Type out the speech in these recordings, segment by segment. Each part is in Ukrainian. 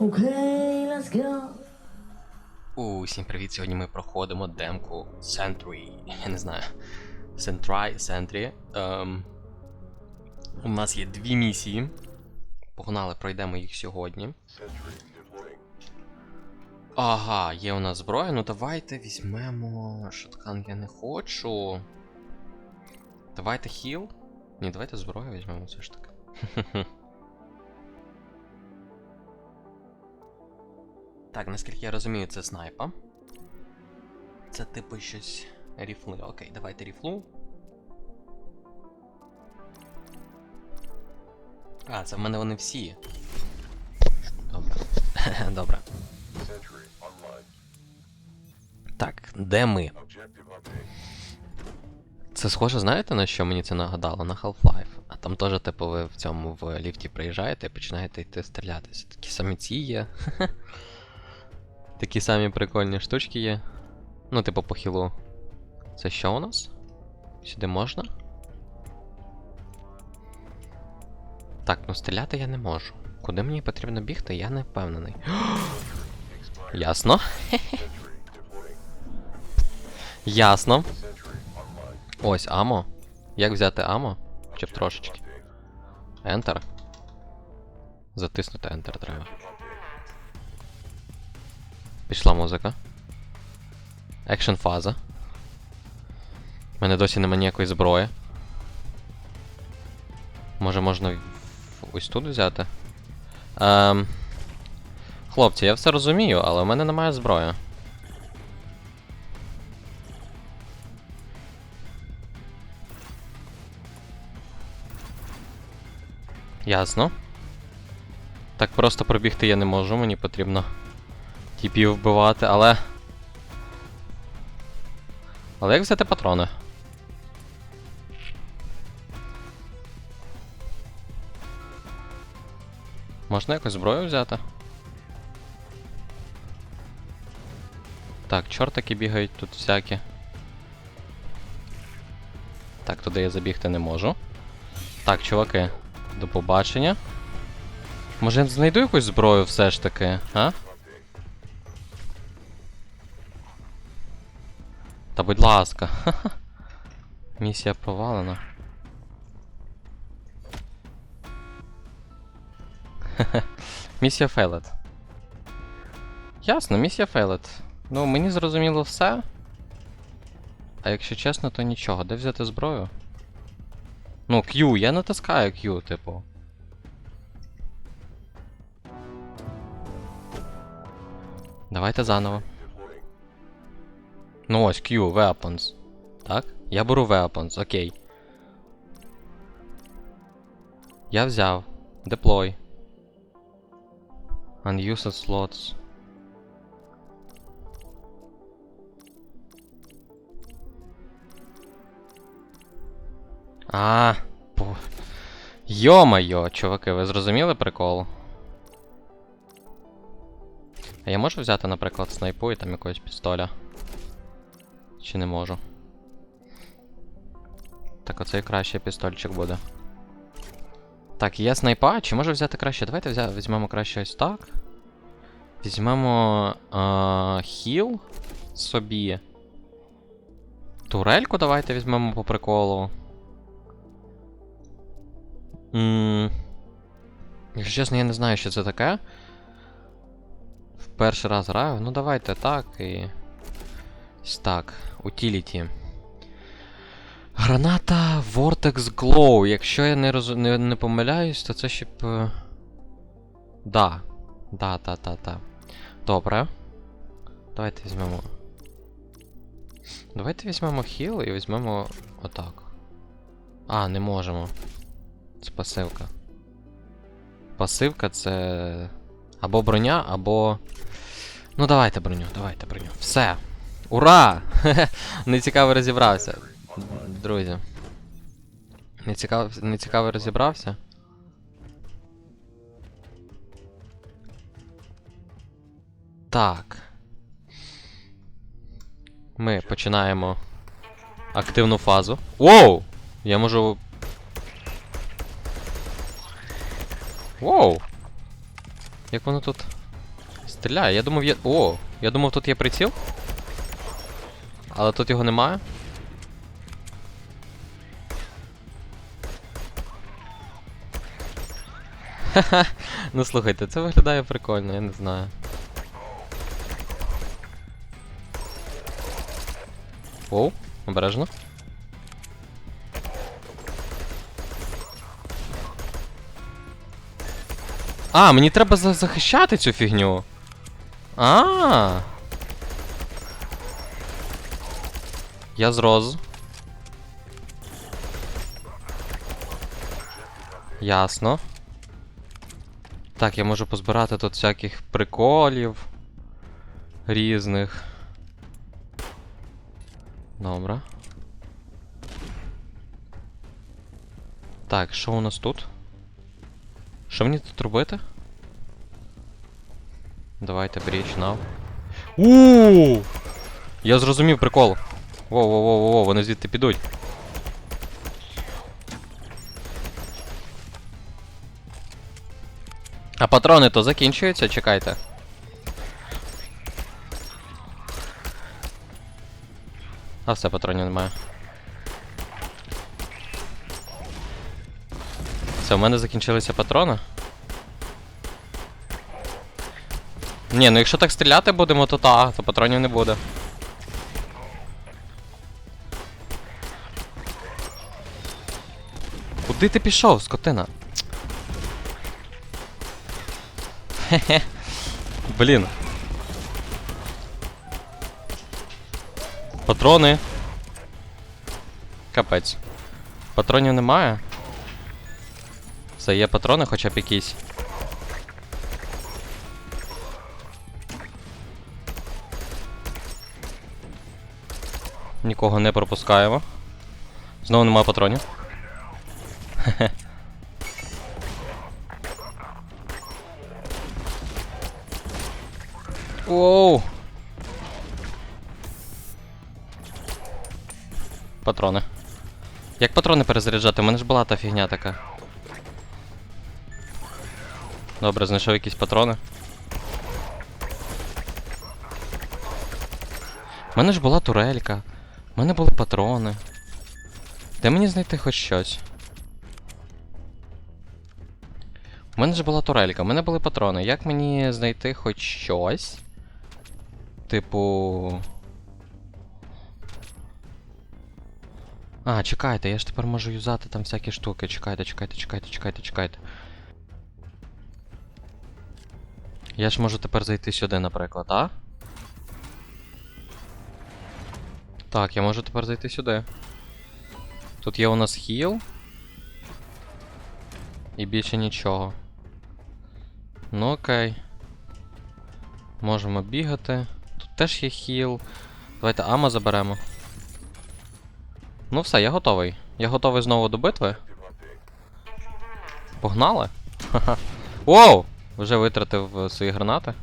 Okay, let's go. Усім привіт! Сьогодні ми проходимо демку Sentry. Я не знаю. Sentry, Sentry. Ем, у нас є дві місії. Погнали, пройдемо їх сьогодні. Ага, є у нас зброя. Ну давайте візьмемо. Шоткан я не хочу. Давайте хіл. Ні, давайте зброю візьмемо все ж таки. Так, наскільки я розумію, це снайпа. Це типу щось ріфли. Окей, давайте ріфлу. А, це в мене вони всі. Добре. Добре. Так, де ми? Це схоже, знаєте, на що мені це нагадало? На Half-Life. А там теж, типу, ви в цьому в ліфті приїжджаєте і починаєте йти стрілятися. Такі самі ці є. Такі самі прикольні штучки є. Ну, типу, по хілу. Це що у нас? Сюди можна? Так, ну стріляти я не можу. Куди мені потрібно бігти, я не впевнений. Ясно. Ясно. Ось, амо. Як взяти амо? Чи б трошечки? Enter. Затиснути Enter треба. Пішла музика. Екшн фаза. У мене досі нема ніякої зброї. Може можна ось тут взяти? Ем... Хлопці, я все розумію, але в мене немає зброї. Ясно. Так просто пробігти я не можу, мені потрібно тіпів вбивати, але. Але як взяти патрони? Можна якусь зброю взяти? Так, чортики бігають тут всякі. Так, туди я забігти не можу. Так, чуваки, до побачення. Може я знайду якусь зброю все ж таки, а? Та будь ласка. Місія провалена. Місія фейлет. Ясно, місія фейлет. Ну, мені зрозуміло все. А якщо чесно, то нічого. Де взяти зброю? Ну, Q, я натискаю Q, типу. Давайте заново. Ну ось, Q, weapons. Так? Я беру weapons, окей. Я взяв. Deploy. Unused slots. А. Йо-майо, чуваки, ви зрозуміли прикол? А я можу взяти, наприклад, снайпу і там якогось пістоля? Чи не можу? Так, оцей краще пістольчик буде. Так, є снайпа, чи можу взяти краще? Давайте взя... візьмемо краще ось так. Візьмемо а, хіл собі. Турельку давайте візьмемо по приколу. Якщо чесно, я не знаю, що це таке. В перший раз граю. Ну давайте так і. Так. Utility. Граната Vortex Glow. Якщо я не, роз... не, не помиляюсь, то це щоб. е, Да. Да, та, та, та. Добре. Давайте візьмемо. Давайте візьмемо хіл і візьмемо отак. А, не можемо. Це пасивка. Пасивка це. Або броня, або. Ну давайте броню, давайте броню. Все! Ура! Не цікаво розібрався. Друзі. Не цікаво, не цікаво розібрався. Так. Ми починаємо активну фазу. Воу! Я можу Воу! Як воно тут Стріляє, я думав є. О! Я думав тут є приціл. Але тут його немає. Ха-ха. Ну слухайте, це виглядає прикольно, я не знаю. Оу, обережно. А, мені треба за- захищати цю фігню. А. Я зроз. Ясно. Так, я можу позбирати тут всяких приколів різних. Добре. Так, що у нас тут? Що мені тут робити? Давайте бріч нав. у Я зрозумів прикол. Воу-воу-воу-воу, вони звідти підуть. А патрони то закінчуються, чекайте. А все, патронів немає. Все, у мене закінчилися патрони. Ні, ну якщо так стріляти будемо, то та, то патронів не буде. Куди ти пішов, скотина? Хе-хе. Блін. Патрони. Капець. Патронів немає. Все, є патрони хоча б якісь. Нікого не пропускаємо. Знову немає патронів. Хе-хе. Оу. Патрони. Як патрони перезаряджати? У мене ж була та фігня така. Добре, знайшов якісь патрони. У мене ж була турелька. У мене були патрони. Де мені знайти хоч щось? У мене ж була турелька, у мене були патрони. Як мені знайти хоч щось? Типу. А, чекайте, я ж тепер можу юзати там всякі штуки. Чекайте, чекайте, чекайте, чекайте, чекайте. Я ж можу тепер зайти сюди, наприклад, а? Так, я можу тепер зайти сюди. Тут є у нас хіл. І більше нічого. Ну окей. Можемо бігати. Тут теж є хіл. Давайте ама заберемо. Ну все, я готовий. Я готовий знову до битви. Погнали? Ха-ха. Воу! Вже витратив е, свої гранати.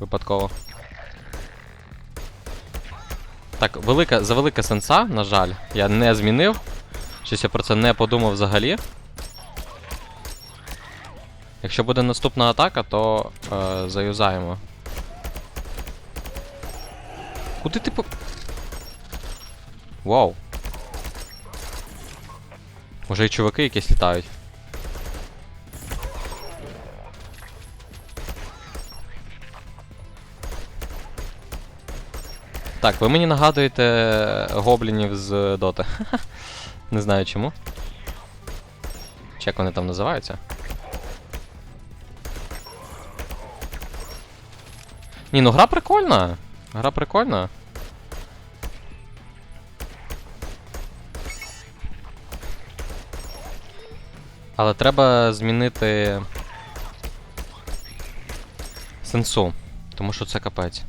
Випадково. Так, велика, за велика сенса, на жаль, я не змінив. Щось я про це не подумав взагалі. Якщо буде наступна атака, то е, заюзаємо. Куди ти по. Вау. Може і чуваки якісь літають. Так, ви мені нагадуєте гоблінів з Доти. Не знаю чому. Чи як вони там називаються? Ні, ну гра прикольна. Гра прикольна. Але треба змінити сенсу, тому що це капець.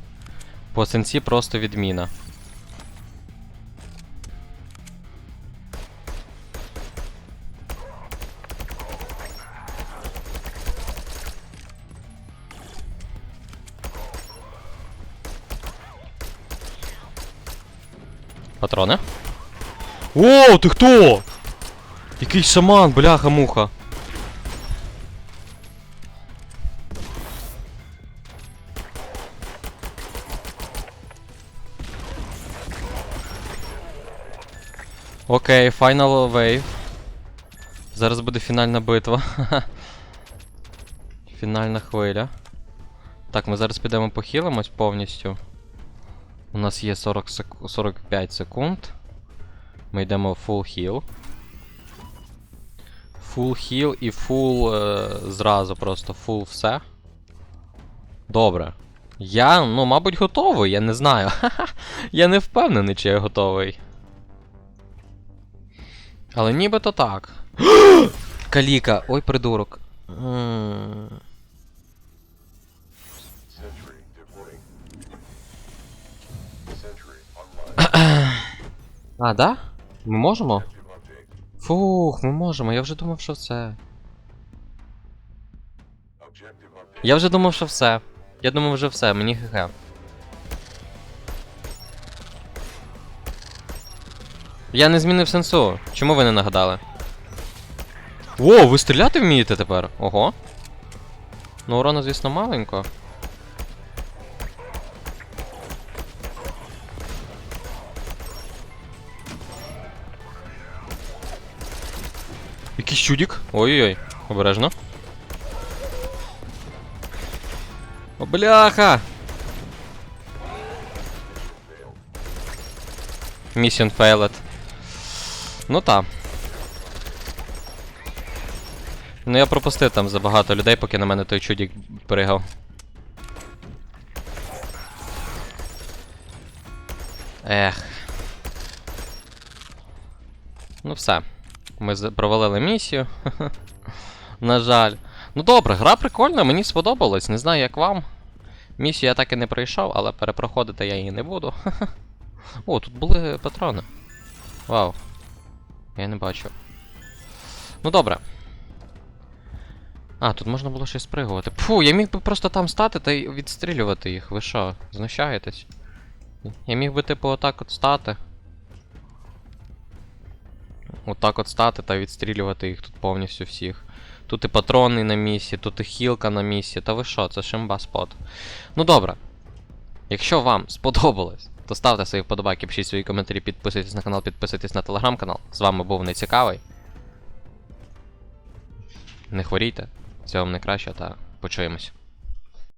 По сенсі просто відміна. патрони. О, ти хто? Який шаман, бляха-муха. Окей, файнал вейв. Зараз буде фінальна битва. Фінальна хвиля. Так, ми зараз підемо похилимось повністю. У нас є 40 сек... 45 секунд. Ми йдемо full heal. Full heal і full е, зразу просто full все. Добре. Я, ну, мабуть, готовий, я не знаю. я не впевнений, чи я готовий. Але нібито так. Каліка, ой, придурок. А, да? Ми можемо? Фух, ми можемо. Я вже думав, що все. Я вже думав, що все. Я думав, вже все, мені хе. Я не змінив сенсу. Чому ви не нагадали? О, ви стріляти вмієте тепер? Ого. Ну, урона, звісно, маленько. Чудік. Ой-ой-ой, обережно. О, бляха! Mission failed. Ну та. Ну я пропустив там забагато людей, поки на мене той чудік пригав. Ех. Ну все. Ми провалили місію. На жаль. Ну добре, гра прикольна, мені сподобалось. Не знаю, як вам. Місію я так і не пройшов, але перепроходити я її не буду. О, тут були патрони. Вау. Я не бачу. Ну добре. А, тут можна було щось спригувати. Фу, я міг би просто там стати та відстрілювати їх. Ви що, знущаєтесь? Я міг би, типу, отак от стати. Отак от стати та відстрілювати їх тут повністю всіх. Тут і патрони на місці, тут і хілка на місці. Та ви що, це шимба спот. Ну добре. Якщо вам сподобалось, то ставте свої вподобайки, пишіть свої коментарі, підписуйтесь на канал, підписуйтесь на телеграм-канал. З вами був Нецікавий. Не хворійте. Всього вам найкраще та почуємось.